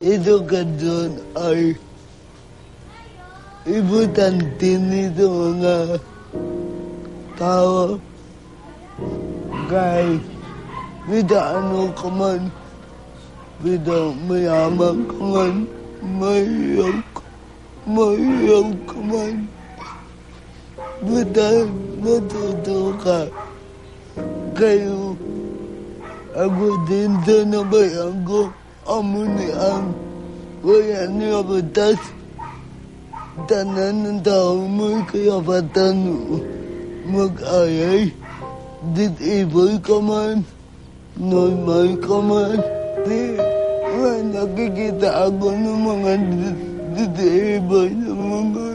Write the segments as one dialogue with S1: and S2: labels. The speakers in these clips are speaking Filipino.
S1: edukasyon ay ibutante nito mga tao kahit bida ano ka man, bida mayaman ka man, mahirap, mahirap ka man, bida matuto ka. Kayo, ako din sa nabayan ko, amo ni ang wala niya batas. Tanan ng tao mo kaya patan mag-ayay. Disable ka man, normal ka man. Di, man, nakikita ako ng mga dis- disable na mga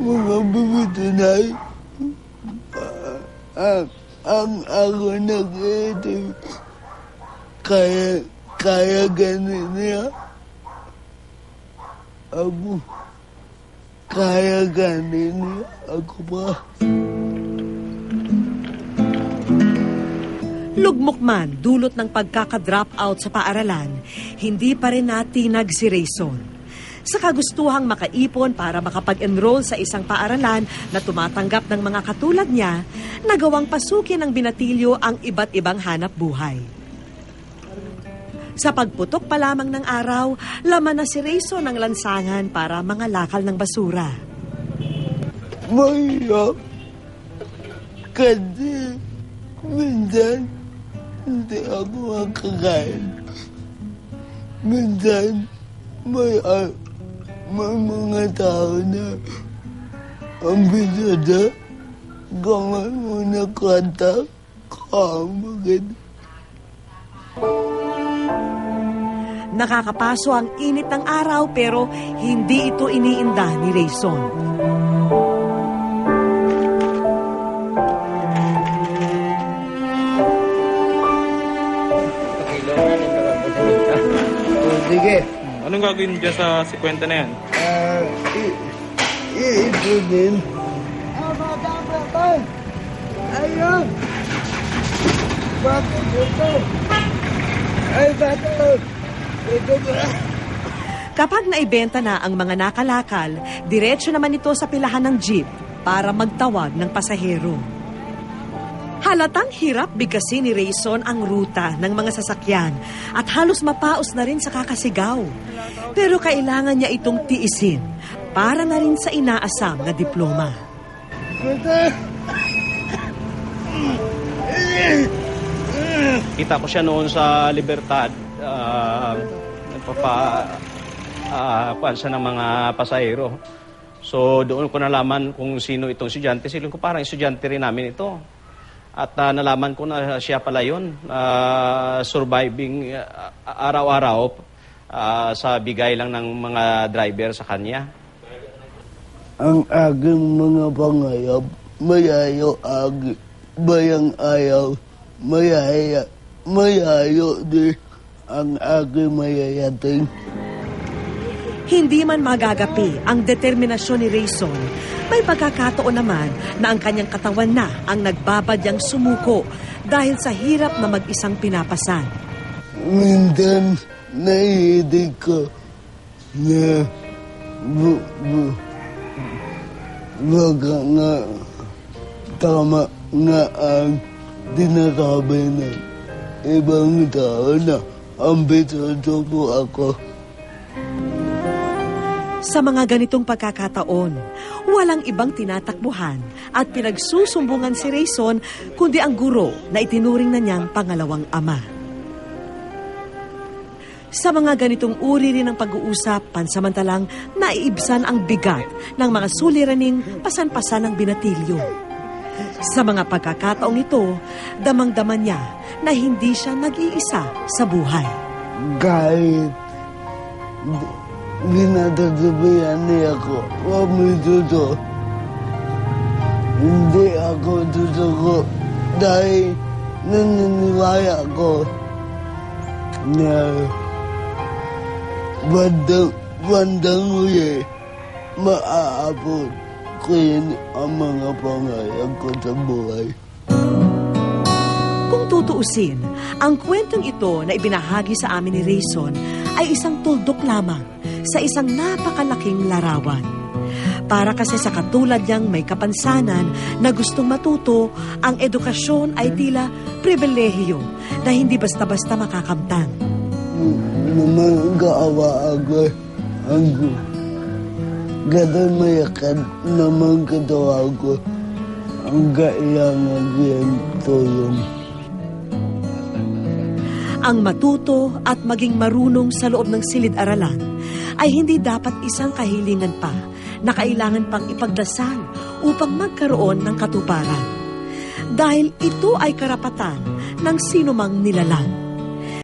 S1: mga bubutunay. Ang, ang ako nakita, kaya, kaya ganun niya. Ako, kaya ganun niya. Ako pa.
S2: Lugmok man dulot ng pagkaka-drop out sa paaralan, hindi pa rin natinag si Rayson. Sa kagustuhang makaipon para makapag-enroll sa isang paaralan na tumatanggap ng mga katulad niya, nagawang pasukin ng binatilyo ang iba't ibang hanap buhay. Sa pagputok pa lamang ng araw, laman na si Rayson ng lansangan para mga lakal ng basura.
S1: Mahirap. Kasi minsan hindi ako makakain. Minsan may, ah, may mga tao na ang bisada gawin mo na kanta kamagad.
S2: Nakakapaso ang init ng araw pero hindi ito iniinda ni Rayson.
S1: Sige,
S3: Anong gagawin dyan sa 50 na yan?
S1: ah, i- iipunin. Ah, bata, bata! Ayun! Bakit ito? Ay, bata!
S2: Kapag naibenta na ang mga nakalakal, diretso naman ito sa pilahan ng jeep para magtawag ng pasahero. Halatang hirap bigkasin ni Rayson ang ruta ng mga sasakyan at halos mapaos na rin sa kakasigaw. Pero kailangan niya itong tiisin para na rin sa inaasam na diploma.
S4: Kita ko siya noon sa Libertad. Uh, nagpapa uh, kuwan siya ng mga pasahero. So doon ko nalaman kung sino itong estudyante. Silong ko parang estudyante rin namin ito. At ah, nalaman ko na siya pala yun. ah, surviving ah, araw-araw ah, sa bigay lang ng mga driver sa kanya.
S1: Ang aking mga pangayab, mayayo agi, bayang ayaw, mayaya, mayayo di ang aking mayayating.
S2: Hindi man magagapi ang determinasyon ni Rayson, may pagkakataon naman na ang kanyang katawan na ang nagbabadyang sumuko dahil sa hirap na mag-isang pinapasan.
S1: Minsan, naiidig ko na bu, bu, baka nga tama nga ang dinasabi ng ibang tao na ambisyoso po ako.
S2: Sa mga ganitong pagkakataon, walang ibang tinatakbuhan at pinagsusumbungan si Rayson kundi ang guro na itinuring na niyang pangalawang ama. Sa mga ganitong uri rin ng pag-uusap, pansamantalang naiibsan ang bigat ng mga suliraning pasan-pasan ng binatilyo. Sa mga pagkakataong ito, damang-daman niya na hindi siya nag-iisa sa buhay.
S1: kahit di- ginatatabihan niya ako, huwag mo ituto. Hindi ako tutuko dahil naniniwala ko na bandang, bandang huli maaabot ko yun ang mga pangayag ko sa buhay.
S2: Kung tutuusin, ang kwentong ito na ibinahagi sa amin ni Rayson ay isang tuldok lamang sa isang napakalaking larawan. Para kasi sa katulad niyang may kapansanan na gustong matuto, ang edukasyon ay tila pribilehiyo na hindi basta-basta makakamtan.
S1: naman kaawa ako ako Ganun mayakan naman katawa ko ang kailangan ko yung tulong.
S2: Ang matuto at maging marunong sa loob ng silid-aralan ay hindi dapat isang kahilingan pa na kailangan pang ipagdasal upang magkaroon ng katuparan. Dahil ito ay karapatan ng sinumang nilalang.